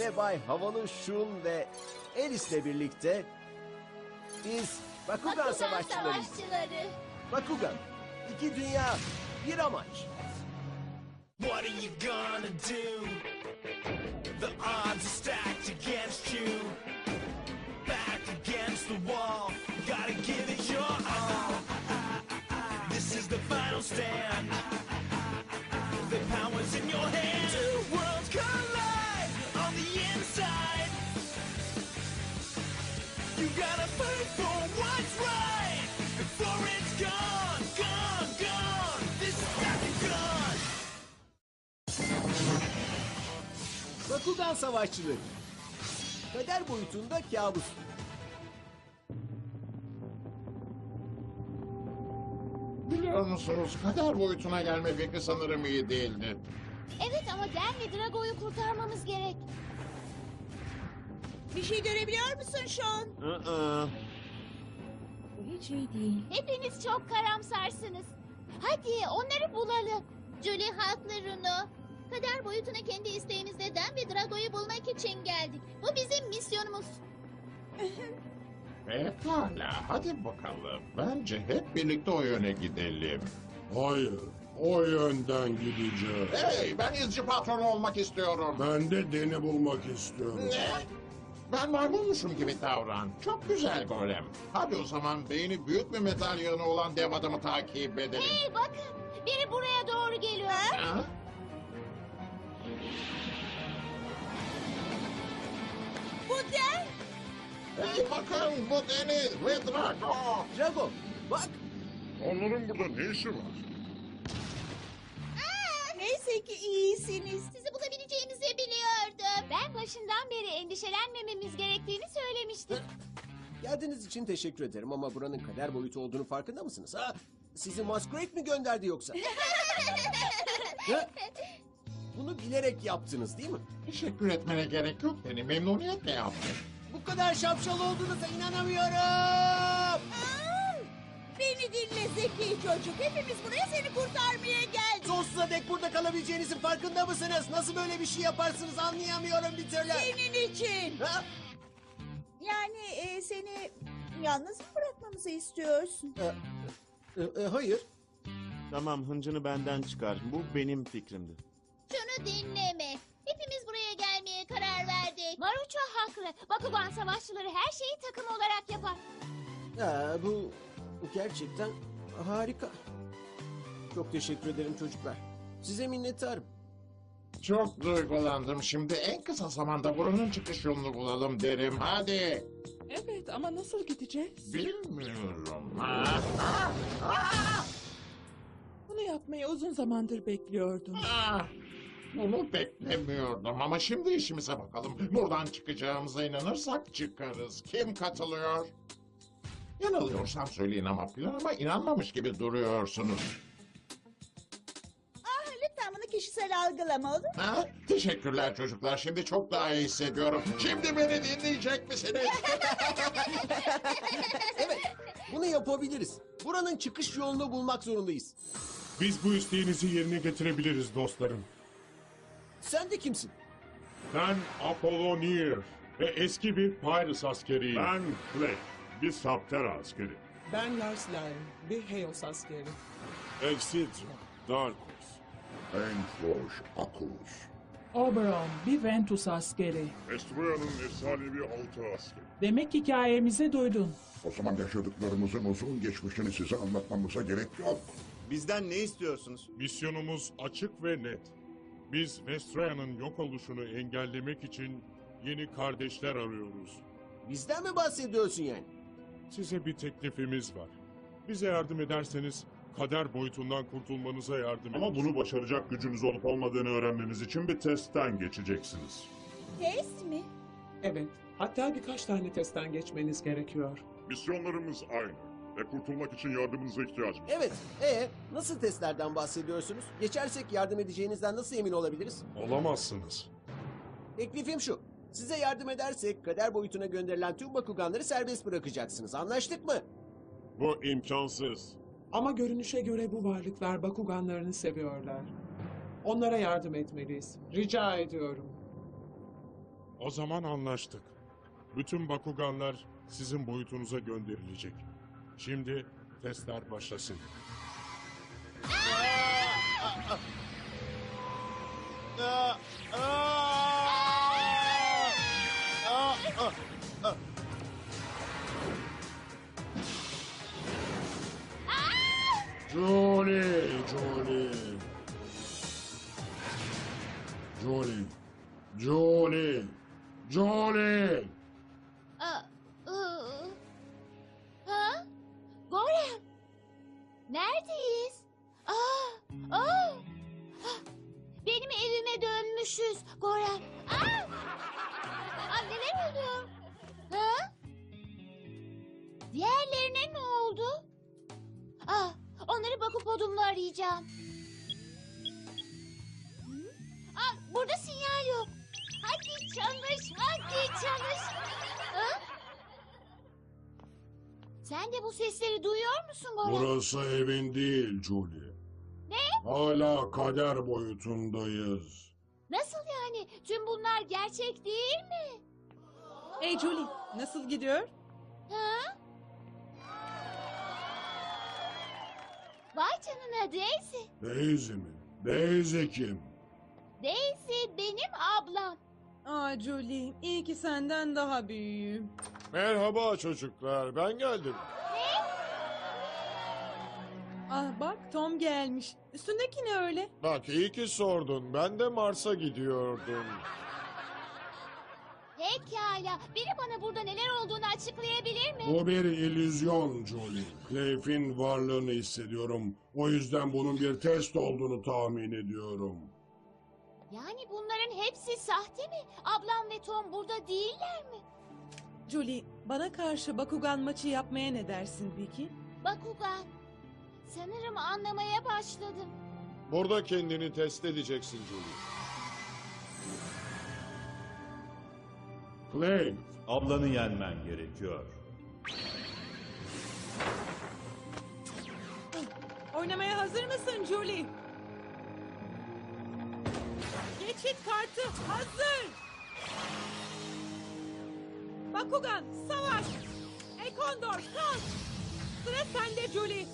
ve Bay Havalı Şun ve Alice'le birlikte biz Bakugan, Bakugan Savaşçılarıyız. savaşçıları. Bakugan, iki dünya, bir amaç. What are you gonna do? The odds are stacked against you. Back against the wall, gotta give it your all. This is the final stand. Gotta fight for what's right before it's gone, gone, gone. This is Bakugan. Bakugan Savaşçıları. Kader boyutunda kabus. Biliyor musunuz kader boyutuna gelme fikri sanırım iyi değildi. Evet ama Dan ve Drago'yu kurtarmamız gerek. Bir şey görebiliyor musun Sean? Bu hiç iyi değil. Hepiniz çok karamsarsınız. Hadi onları bulalım. Julie haklı Runo. Kader boyutuna kendi isteğimizle Dan ve Drago'yu bulmak için geldik. Bu bizim misyonumuz. Pekala hadi bakalım. Bence hep birlikte o yöne gidelim. Hayır, o yönden gideceğiz. Hey ben izci patronu olmak istiyorum. Ben de deni bulmak istiyorum. Ne? Ben maymunmuşum gibi davran. Çok güzel golem. Hadi o zaman beyni büyük bir metal yığını olan dev adamı takip edelim. Hey bakın biri buraya doğru geliyor. Ha? Bu Dan. Hey bakın bu Deniz ve Drago. Drago, bak. Onların burada ne işi var? Neyse ki iyisiniz. Sizi bulabileceğimizi. Ben başından beri endişelenmememiz gerektiğini söylemiştim. Geldiğiniz için teşekkür ederim ama buranın kader boyutu olduğunu farkında mısınız? Ha? Sizi Masquerade mi gönderdi yoksa? Ha? Bunu bilerek yaptınız değil mi? Teşekkür etmene gerek yok Deni. Memnuniyetle yaptım. Bu kadar şapşal olduğunuza inanamıyorum. Beni dinle zeki çocuk. Hepimiz buraya seni kurtarmaya geldik. Sonsuza dek burada kalabileceğinizin farkında mısınız? Nasıl böyle bir şey yaparsınız anlayamıyorum bir türlü. Senin için. Ha? Yani e, seni yalnız mı bırakmamızı istiyorsun? E, e, hayır. Tamam hıncını benden çıkar. Bu benim fikrimdi. Şunu dinleme. Hepimiz buraya gelmeye karar verdik. Marucho haklı. Bakugan savaşçıları her şeyi takım olarak yapar. Ha, bu gerçekten harika. Çok teşekkür ederim çocuklar. Size minnettarım. Çok duygulandım. Şimdi en kısa zamanda buranın çıkış yolunu bulalım derim. Hadi. Evet ama nasıl gideceğiz? Bilmiyorum. Ha? Bunu yapmayı uzun zamandır bekliyordum. Ah, Bunu beklemiyordum ama şimdi işimize bakalım. Buradan çıkacağımıza inanırsak çıkarız. Kim katılıyor? Yanılıyorsam söyleyin ama planıma inanmamış gibi duruyorsunuz. Ah, lütfen bunu kişisel algılama olur mu? Ha? Teşekkürler çocuklar. Şimdi çok daha iyi hissediyorum. Şimdi beni dinleyecek misiniz? Bunu yapabiliriz. Buranın çıkış yolunu bulmak zorundayız. Biz bu isteğinizi yerine getirebiliriz dostlarım. Sen de kimsin? Ben Apollonier ve eski bir Pyrrhus askeriyim. Ben Fleck, bir Saptera askeri. Ben Lars Lyle, bir Heos askeri. Exidra, Darkus. Enfoş, Akus. Oberon, bir Ventus askeri. Estroya'nın efsanevi altı askeri. Demek hikayemizi duydun. O zaman yaşadıklarımızın uzun geçmişini size anlatmamıza gerek yok. Bizden ne istiyorsunuz? Misyonumuz açık ve net. Biz Vestroya'nın yok oluşunu engellemek için yeni kardeşler arıyoruz. Bizden mi bahsediyorsun yani? Size bir teklifimiz var. Bize yardım ederseniz kader boyutundan kurtulmanıza yardım Ama bunu başaracak gücünüz olup olmadığını öğrenmemiz için bir testten geçeceksiniz. Test mi? Evet. Hatta birkaç tane testten geçmeniz gerekiyor. Misyonlarımız aynı ve kurtulmak için yardımınıza ihtiyacımız var. Evet. Ee, nasıl testlerden bahsediyorsunuz? Geçersek yardım edeceğinizden nasıl emin olabiliriz? Olamazsınız. Teklifim şu. Size yardım edersek kader boyutuna gönderilen tüm Bakuganları serbest bırakacaksınız. Anlaştık mı? Bu imkansız. Ama görünüşe göre bu varlıklar Bakuganlarını seviyorlar. Onlara yardım etmeliyiz. Rica ediyorum. O zaman anlaştık. Bütün Bakuganlar sizin boyutunuza gönderilecek. Şimdi testler başlasın. ねうんうー。ジョー例ー。ジョー条ー Diğerlerine ne oldu? Aa, onları Bakupodum'la arayacağım. Hı? Aa, burada sinyal yok. Hadi çalış, hadi çalış. Ha? Sen de bu sesleri duyuyor musun Gorem? Burası evin değil Johnny. Ne? Hala kader boyutundayız. Nasıl yani? Tüm bunlar gerçek değil mi? Hey Julie, nasıl gidiyor? Ha? Vay canına Daisy. Daisy mi? Daisy kim? Daisy benim ablam. Aa Julie, iyi ki senden daha büyüğüm. Merhaba çocuklar, ben geldim. Ah bak Tom gelmiş. Üstündeki ne öyle? Bak iyi ki sordun, ben de Mars'a gidiyordum. Pekala. Biri bana burada neler olduğunu açıklayabilir mi? Bu bir illüzyon Johnny. Cleif'in varlığını hissediyorum. O yüzden bunun bir test olduğunu tahmin ediyorum. Yani bunların hepsi sahte mi? Ablam ve Tom burada değiller mi? Julie, bana karşı Bakugan maçı yapmaya ne dersin peki? Bakugan. Sanırım anlamaya başladım. Burada kendini test edeceksin Julie. Cleif, Ablanı yenmen gerekiyor. Oynamaya hazır mısın Julie? Geçit kartı hazır. Bakugan, savaş. Ekondor, kalk. Sıra sende Julie.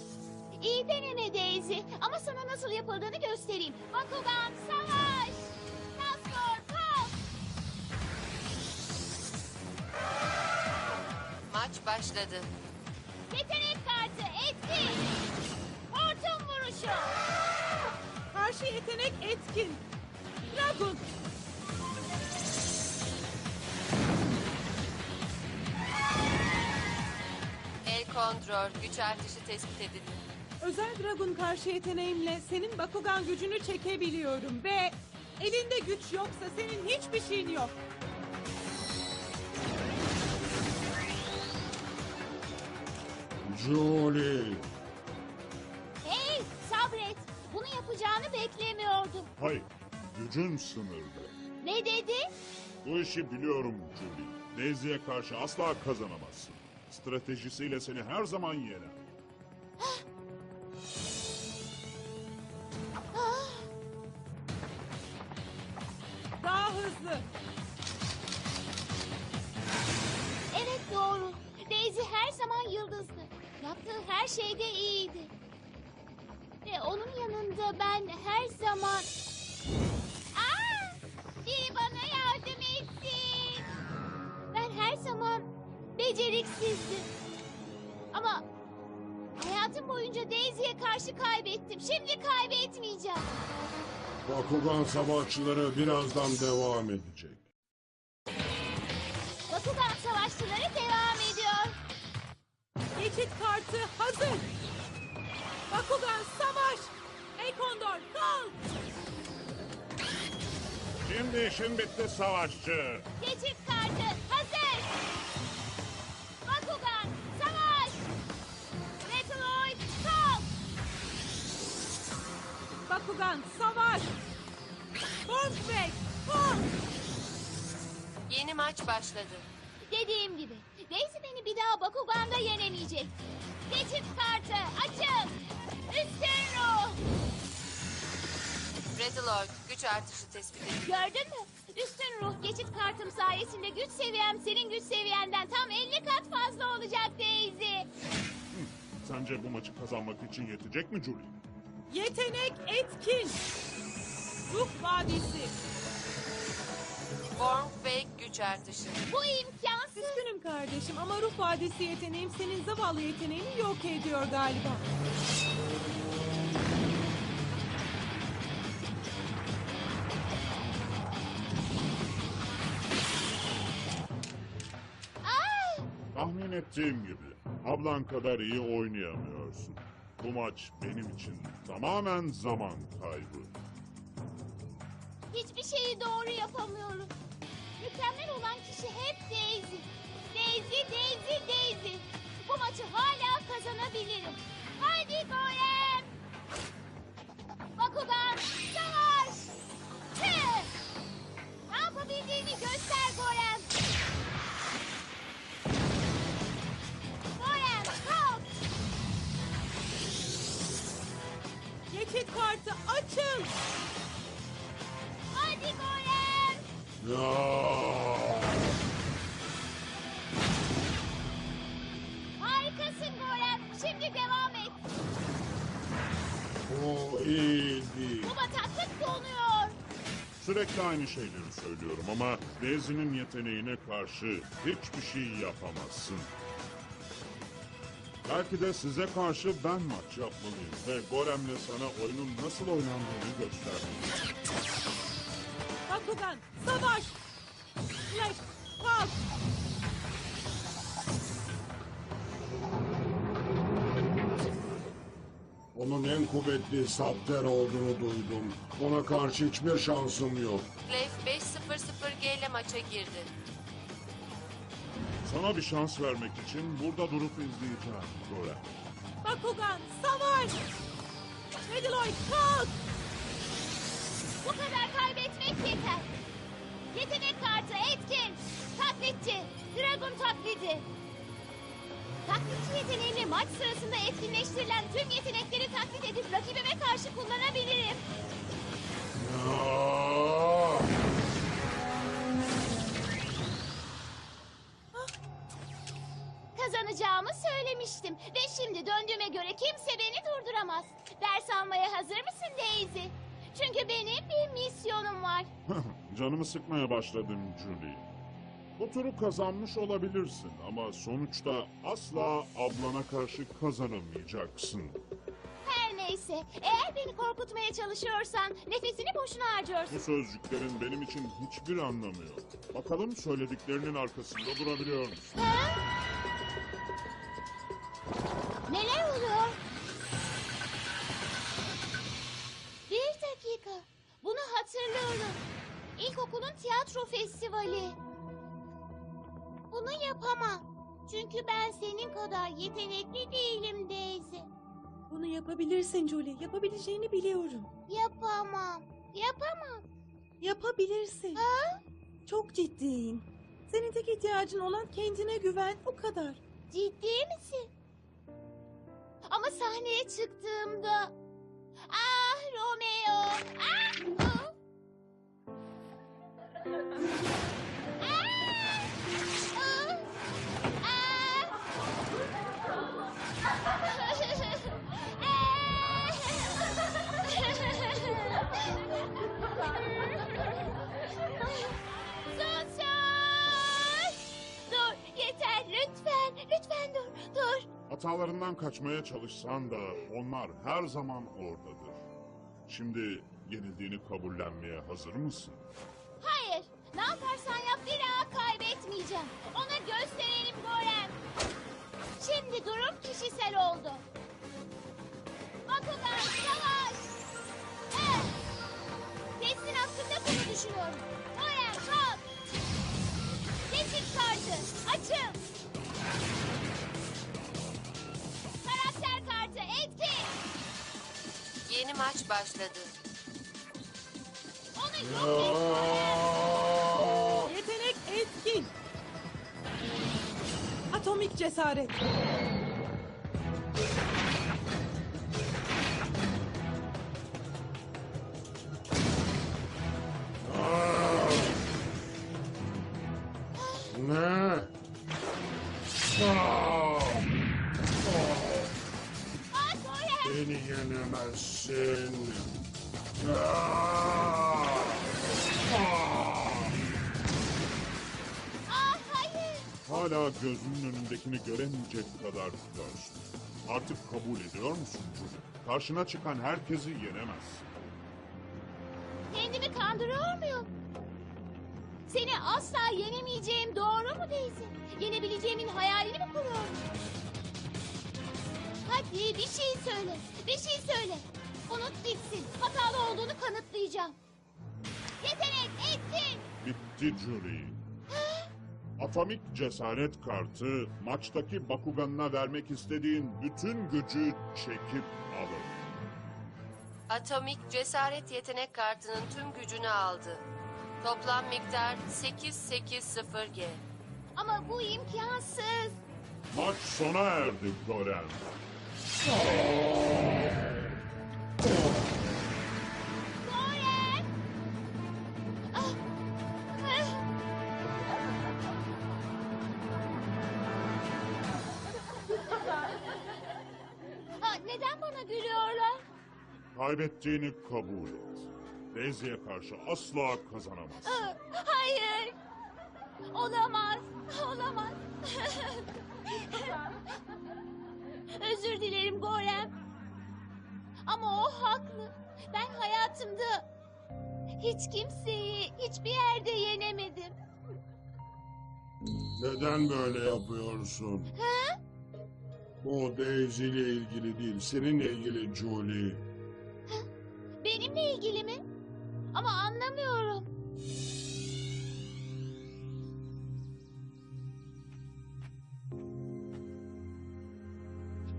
İyi deneme Daisy. Ama sana nasıl yapıldığını göstereyim. Bakugan savaş. Maç başladı. Yetenek kartı etkin. Hortum vuruşu. Karşı yetenek etkin. Dragon. El kontrol, güç artışı tespit edildi. Özel Dragon karşı yeteneğimle senin Bakugan gücünü çekebiliyorum ve elinde güç yoksa senin hiçbir şeyin yok. Johnny. Hey sabret. Bunu yapacağını beklemiyordum. Hayır, gücün sınırlı. Ne dedi? Bu işi biliyorum Julie. Daisy'ye karşı asla kazanamazsın. Stratejisiyle seni her zaman yener. Ah, Daha hızlı. evet doğru. Daisy her zaman yıldızdı. Yaptığı her şeyde iyiydi. Ve onun yanında ben her zaman... Aa! Biri bana yardım etsin. Ben her zaman beceriksizdim. Ama hayatım boyunca Daisy'ye karşı kaybettim. Şimdi kaybetmeyeceğim. Bakugan savaşçıları birazdan devam edecek. Bakugan savaşçıları devam Şimdi işin bitti savaşçı. Geçit kartı hazır. Bakugan savaş. Metroid kalk. Bakugan savaş. Bombek kalk. Yeni maç başladı. Dediğim gibi Daisy beni bir daha Bakugan'da yenemeyecek. Geçit kartı açın. Üstün ruh. Redlord güç artışı tespit edildi. Gördün mü? Üstün ruh geçit kartım sayesinde güç seviyem senin güç seviyenden tam 50 kat fazla olacak Daisy. Sence bu maçı kazanmak için yetecek mi Julie? Yetenek etkin. Ruh vadisi. Form Fake güç artışı. Bu imkansız. Üzgünüm kardeşim ama ruh vadisi yeteneğim senin zavallı yeteneğini yok ediyor galiba. Tahmin ettiğim gibi ablan kadar iyi oynayamıyorsun. Bu maç benim için tamamen zaman kaybı. hiçbir şeyi doğru yapamıyorum. Mükemmel olan kişi hep Daisy. Daisy, Daisy, Daisy. Bu maçı hala kazanabilirim. Haydi Golem! Bakugan, savaş! Hı! Ne yapabildiğini göster! Golem, Geçit kartı açın. Hadi Golem! Harikasın Golem. Şimdi devam et. Bu iyi değil. Bu bataklık donuyor. Sürekli aynı şeyleri söylüyorum ama Daisy'nin yeteneğine karşı hiçbir şey yapamazsın. Belki de size karşı ben maç yapmalıyım ve Golem'le sana oyunun nasıl oynandığını göstermeliyim. Bakugan savaş. Flash kalk. Onun en kuvvetli Sapter olduğunu duydum. Ona karşı hiçbir şansım yok. Clef 5-0-0G ile maça girdi. Sana bir şans vermek için burada durup izleyeceğim Golem. Bakugan savaş. Medeloid kalk. Bu kadar kaybetmek yeter. Yetenek kartı etkin. Taklitçi. Dragon taklidi. Taklitçi yeteneğini maç sırasında etkinleştirilen tüm yetenekleri taklit edip rakibime karşı kullanabilirim. Ya. Söylemiştim. Ve şimdi döndüğüme göre kimse beni durduramaz. Ders almaya hazır mısın Daisy? Çünkü benim bir misyonum var. Canımı sıkmaya başladın Julie. Bu turu kazanmış olabilirsin ama sonuçta asla ablana karşı kazanamayacaksın. Her neyse, eğer beni korkutmaya çalışıyorsan nefesini boşuna harcıyorsun. Bu sözcüklerin benim için hiçbir anlamı yok. Bakalım söylediklerinin arkasında durabiliyor musun? Ha? Hatırlıyorum. İlkokulun tiyatro festivali. Bunu yapamam. Çünkü ben senin kadar yetenekli değilim Daisy. Bunu yapabilirsin Julie. Yapabileceğini biliyorum. Yapamam. Yapamam. Yapabilirsin. Ha? Çok ciddiyim. Senin tek ihtiyacın olan kendine güven. O kadar. Ciddi misin? Ama sahneye çıktığımda... Ah Romeo! Ah! Sus! Dur yeter lütfen lütfen dur dur. Hatalarından kaçmaya çalışsan da onlar her zaman oradadır. Şimdi yenildiğini kabullenmeye hazır mısın? Hayır. Ne yaparsan yap bir daha kaybetmeyeceğim. Ona gösterelim Gorem. Şimdi durum kişisel oldu. Bakugan savaş. Evet. Testin hakkında bunu düşünüyorum. Gorem kalk. Tetik kartı. Açıl. Karakter kartı etkin. Yeni maç başladı. Yetenek etkin. Atomik cesaret. Ne? Aa, Gorem. Beni yenemezsin. Aa! Hala gözünün önündekini göremeyecek kadar körsün. Artık kabul ediyor musun çocuk? Karşına çıkan herkesi yenemezsin. Kendimi kandırıyor muyum? Seni asla yenemeyeceğim doğru mu Daisy? Yenebileceğimin hayalini mi kuruyorum? Hadi bir şey söyle. Bir şey söyle. Unut gitsin. Hatalı olduğunu kanıtlayacağım. Yetenek etkin. Bitti Julie. Atomik cesaret kartı maçtaki Bakugan'ına vermek istediğin bütün gücü çekip alır. Atomik cesaret yetenek kartının tüm gücünü aldı. Toplam miktar 880G. Ama bu imkansız. Maç sona erdi Gorem. Gülüyorlar? Kaybettiğini kabul et. Daisy'ye karşı asla kazanamazsın. Hayır. Olamaz. Olamaz. Özür dilerim Gorem. Ama o haklı. Ben hayatımda hiç kimseyi hiçbir yerde yenemedim. Neden böyle yapıyorsun? Ha? O Daisy ile ilgili değil, seninle ilgili Julie. Benimle ilgili mi? Ama anlamıyorum.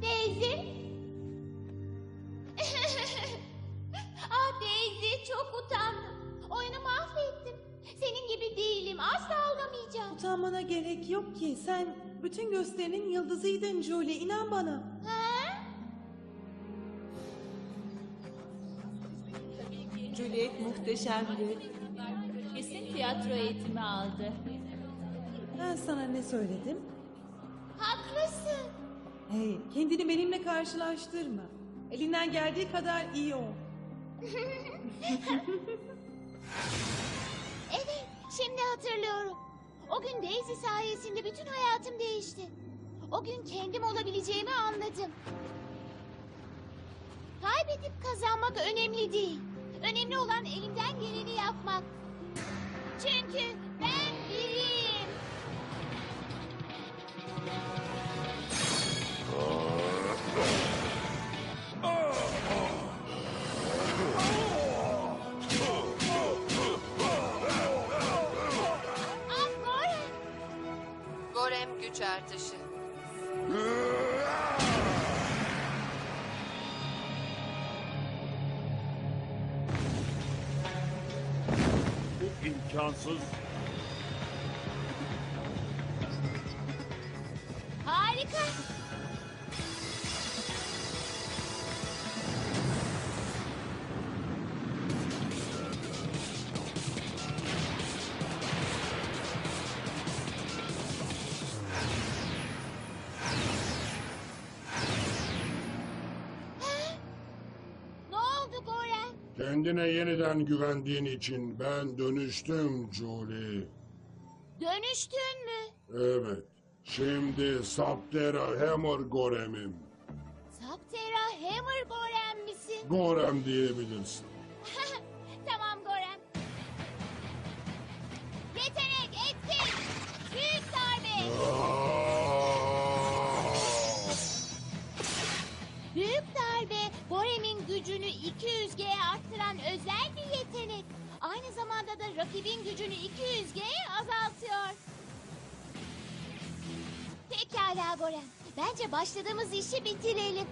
Daisy? Gerek yok ki. Sen bütün gösterinin yıldızıydın Julie. İnan bana. Ha? Juliet muhteşemdi. Kesin tiyatro eğitimi aldı. Ben sana ne söyledim? Haklısın. Hey, kendini benimle karşılaştırma. Elinden geldiği kadar iyi ol. Evet, şimdi hatırlıyorum. O gün Daisy sayesinde bütün hayatım değişti. O gün kendim olabileceğimi anladım. Kaybedip kazanmak önemli değil. Önemli olan elimden geleni yapmak. Çünkü ben biriyim. İmkansız. Harika. Kendine yeniden güvendiğin için ben dönüştüm Julie. Dönüştün mü? Evet. Şimdi Saptera Hammer Gorem'im. Saptera Hammer Gorem misin? Gorem diyebilirsin. Özel bir yetenek. Aynı zamanda da rakibin gücünü 200G'ye azaltıyor. Pekala Gorem. Bence başladığımız işi bitirelim.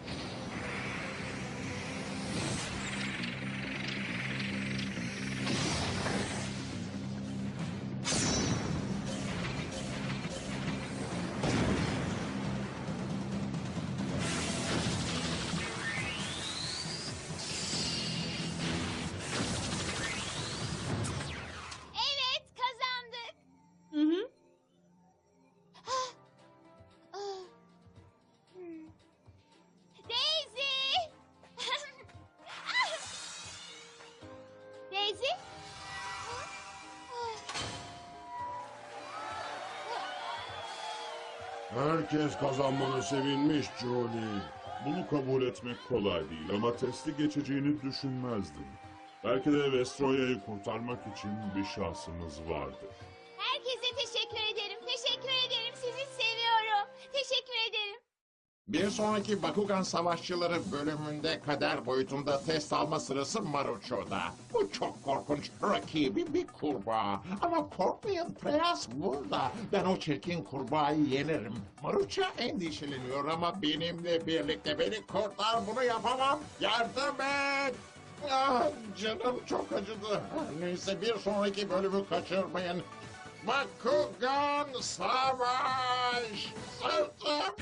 Herkes kazanmanı sevinmiş Julie. Bunu kabul etmek kolay değil ama testi geçeceğini düşünmezdim. Belki de Vestroya'yı kurtarmak için bir şansımız vardır. Bir sonraki Bakugan Savaşçıları bölümünde kader boyutunda test alma sırası Marucho'da. Bu çok korkunç. Rakibi bir kurbağa. Ama korkmayın Preyas burada. Ben o çirkin kurbağayı yenerim. Marucho endişeleniyor ama benimle birlikte beni kurtar bunu yapamam. Yardım et. Ah, canım çok acıdı. Neyse bir sonraki bölümü kaçırmayın. Bakugan Savaş! Sırtım!